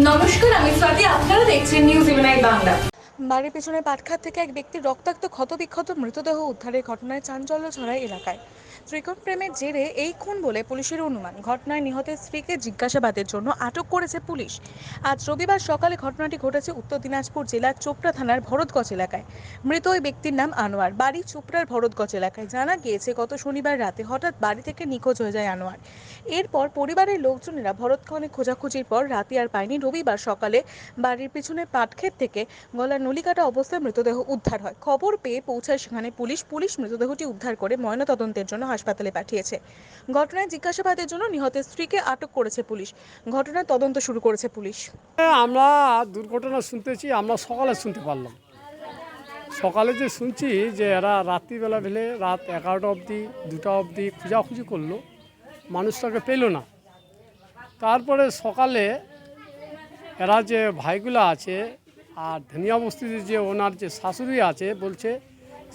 নমস্কার, আমি স্বাতি, আপনারা দেখছেন নিউজ ইভেনাই বাংলা বাড়ির পেছনে পাটখাত থেকে এক ব্যক্তির রক্তাক্ত, ক্ষতবিক্ষত মৃতদেহ উদ্ধারের ঘটনায় চাঞ্চল্য ছড়ায় এলাকায়। ত্রিকোণ প্রেমের জেরে এই খুন বলে পুলিশের অনুমান। ঘটনায় নিহতের স্ত্রীকে জিজ্ঞাসাবাদের জন্য আটক করেছে পুলিশ। আজ রবিবার সকালে ঘটনাটি ঘটেছে উত্তর দিনাজপুর জেলার চোপড়া থানার ভরতগঞ্জ এলাকায়। মৃত ওই ব্যক্তির নাম আনোয়ার। বাড়ি চোপড়ার ভরতগঞ্জ এলাকায়। জানা গিয়েছে, গত শনিবার রাতে হঠাৎ বাড়ি থেকে নিখোঁজ হয়ে যায় আনোয়ার। এরপর পরিবারের লোকজনেরা ভরতক্ষণে খোঁজাখুঁজির পর রাতে আর পায়নি। রবিবার সকালে বাড়ির পিছনে পাটক্ষেত থেকে গলার নলিকাটা অবস্থায় মৃতদেহ উদ্ধার হয়। খবর পেয়ে পৌঁছায় সেখানে পুলিশ। পুলিশ মৃতদেহটি উদ্ধার করে ময়নাতদন্তের জন্য হাসপাতালে পাঠিয়েছে। ঘটনায় জিজ্ঞাসাবাদের জন্য নিহতের স্ত্রীকে আটক করেছে পুলিশ। ঘটনার তদন্ত শুরু করেছে পুলিশ। হ্যাঁ, আমরা দুর্ঘটনা শুনতেছি আমরা সকালে শুনতে পারলাম। সকালে যে শুনছি যে এরা রাত্রিবেলা ভেলে রাত এগারোটা অবধি দুটা অবধি খোঁজাখুঁজি করল। মানুষটাকে পেল না। তারপরে সকালে এরা যে ভাইগুলো আছে আর ধনিয়া বস্তিতে যে ওনার যে শাশুড়ি আছে, বলছে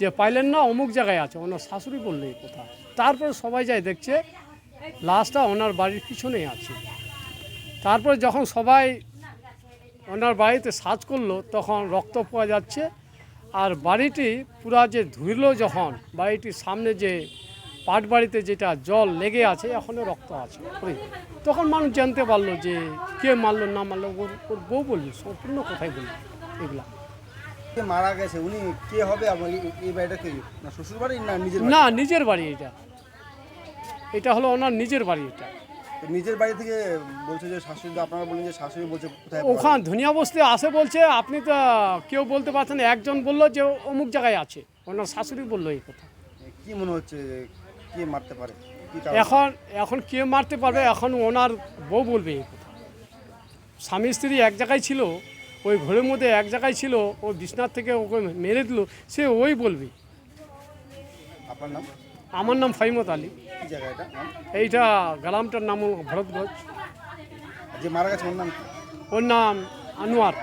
যে পাইলেন না, অমুক জায়গায় আছে। ওনার শাশুড়ি বললে এই কথা। তারপরে সবাই যায় দেখছে, লাশটা ওনার বাড়ির পিছনেই আছে। তারপরে যখন সবাই ওনার বাড়িতে সার্চ করল, তখন রক্ত পাওয়া যাচ্ছে। আর বাড়িটি পুরা যে ধুইলো যখন, বাড়িটির সামনে যে পাট বাড়িতে যেটা জল লেগে আছে এখনও রক্ত আছে। তখন মানুষ জানতে পারল যে কে মারলো না মারলো ওর ওর বউ বলল সম্পূর্ণ কথাই বলল এগুলা। মারা গেছে উনি কে হবে এই- বাড়িটা কে? না শ্বশুর বাড়ি না নিজের বাড়ি? না নিজের বাড়ি এটা। এটা হলো ওনার নিজের বাড়ি এটা। নিজের বাড়ি থেকে বলছে যে শাশুড়ি আপনারা বলেন যে শাশুড়ি বলছে কোথায় ওখান ধনিয়া বস্তি আসে বলছে আপনি তো কেউ বলতে পারছেন। একজন বলল যে অমুক জায়গায় আছে। ওনার শাশুড়ি বলল এই কথা? কি মনে হচ্ছে? কে মারতে পারে? এখন এখন কে মারতে পারবে? এখন ওনার বউ বলবে স্বামী স্ত্রী এক জায়গায় ছিল ওই ঘরের মধ্যে এক জায়গায় ছিল ও বিছনার থেকে ওকে মেরে দিল সে ওই বলবে। আপনার নাম? আমার নাম ফাইমত আলী? এইটা গ্রামটার নাম ভরতগঞ্জ। যে মারা গেছে ওর নাম ওর নাম আনোয়ার।